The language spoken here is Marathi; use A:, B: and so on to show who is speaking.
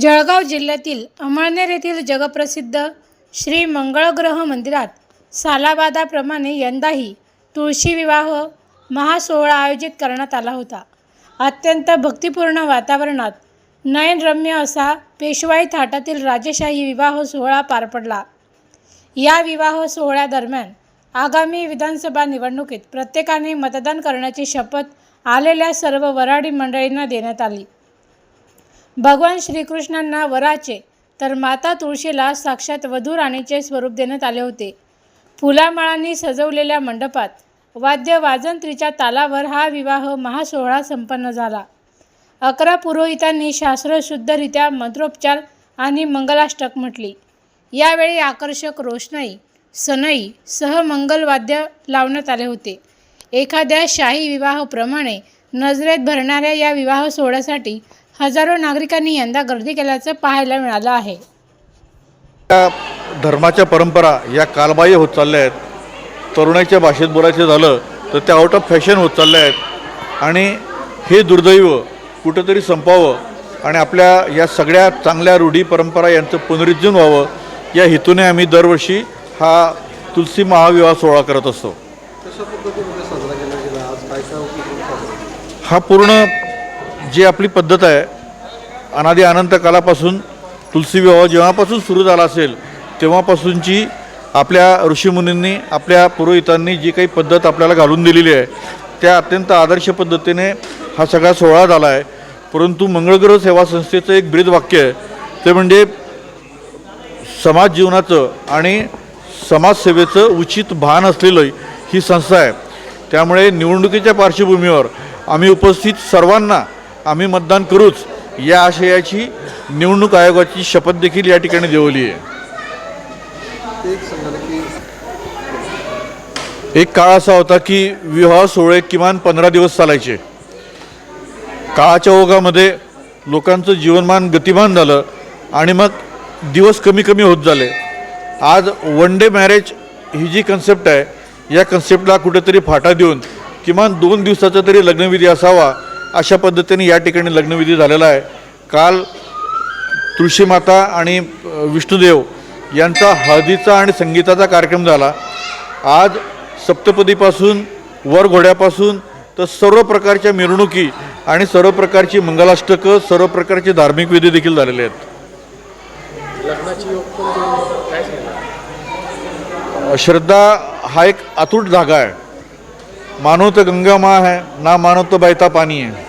A: जळगाव जिल्ह्यातील अमळनेर येथील जगप्रसिद्ध श्री मंगळग्रह मंदिरात सालाबादाप्रमाणे यंदाही तुळशी विवाह महासोहळा आयोजित करण्यात आला होता. अत्यंत भक्तिपूर्ण वातावरणात नयनरम्य असा पेशवाई थाटातील राजेशाही विवाह सोहळा पार पडला. या विवाह सोहळ्यादरम्यान आगामी विधानसभा निवडणुकीत प्रत्येकाने मतदान करण्याची शपथ आलेल्या सर्व वराडी मंडळींना देण्यात आली. भगवान श्रीकृष्णांना वराचे तर माता तुळशीला साक्षात वधू राणीचे स्वरूप देण्यात आले होते. फुलामाळांनी सजवलेल्या मंडपात वाद्य वाजंत्रीच्या तालावर हा विवाह महासोहळा संपन्न झाला. अकरा पुरोहितांनी शास्त्रशुद्धरित्या मंत्रोपचार आणि मंगलाष्टक म्हटली. यावेळी आकर्षक रोषणाई सनई सह मंगलवाद्य लावण्यात आले होते. एखाद्या शाही विवाहाप्रमाणे नजरेत भरणाऱ्या या विवाह सोहळ्यासाठी हजारो नागरिकांनी यंदा गर्दी केल्याचं पाहायला मिळालं आहे.
B: या धर्माच्या परंपरा या कालबाह्य होत चालल्या आहेत. तरुणाच्या भाषेत बोलायचं झालं तर त्या आउट ऑफ फॅशन होत चालल्या आहेत. आणि हे दुर्दैव कुठंतरी संपावं आणि आपल्या या सगळ्या चांगल्या रूढी परंपरा यांचं पुनरुज्जीवन व्हावं या हेतूने आम्ही दरवर्षी हा तुलसी महाविवाह सोहळा करत असतो. हा पूर्ण जी आपली पद्धत आहे अनादी अनंत कालापासून तुलसी विवाह जेव्हापासून सुरू झाला असेल तेव्हापासूनची आपल्या ऋषीमुनींनी आपल्या पुरोहितांनी जी काही पद्धत आपल्याला घालून दिलेली आहे त्या अत्यंत आदर्श पद्धतीने हा सगळा सोहळा झाला आहे. परंतु मंगळग्रह सेवा संस्थेचं एक ब्रीद वाक्य आहे ते म्हणजे समाज जीवनाचं आणि समाजसेवेचं उचित भान असलेलं ही संस्था आहे. त्यामुळे निवडणुकीच्या पार्श्वभूमीवर आम्ही उपस्थित सर्वांना आम्ही मतदान करूच. या आशयाची निवडणूक आयोगाची शपथ देखील या ठिकाणी देवली आहे.
C: एक
B: एक काळ असा होता की विवाह सोहळे किमान पंधरा दिवस चालायचे. काळाच्या ओघामध्ये लोकांचं जीवनमान गतिमान झालं आणि मग दिवस कमी कमी होत झाले. आज वन डे मॅरेज ही जी कन्सेप्ट आहे या कन्सेप्टला कुठेतरी फाटा देऊन किमान दोन दिवसाचा तरी लग्नविधी असावा अशा पद्धतीने या ठिकाणी लग्नविधी झालेला आहे. काल तुळशीमाता आणि विष्णुदेव यांचा हळदीचा आणि संगीताचा कार्यक्रम झाला. आज सप्तपदीपासून वर घोड्यापासून तर सर्व प्रकारच्या मिरवणुकी आणि सर्व प्रकारची मंगलाष्टकं सर्व प्रकारचे धार्मिक विधी देखील झालेले आहेत. श्रद्धा हा एक अतूट धागा आहे. मानो तो गंगा माँ है ना मानो तो बहता पानी है।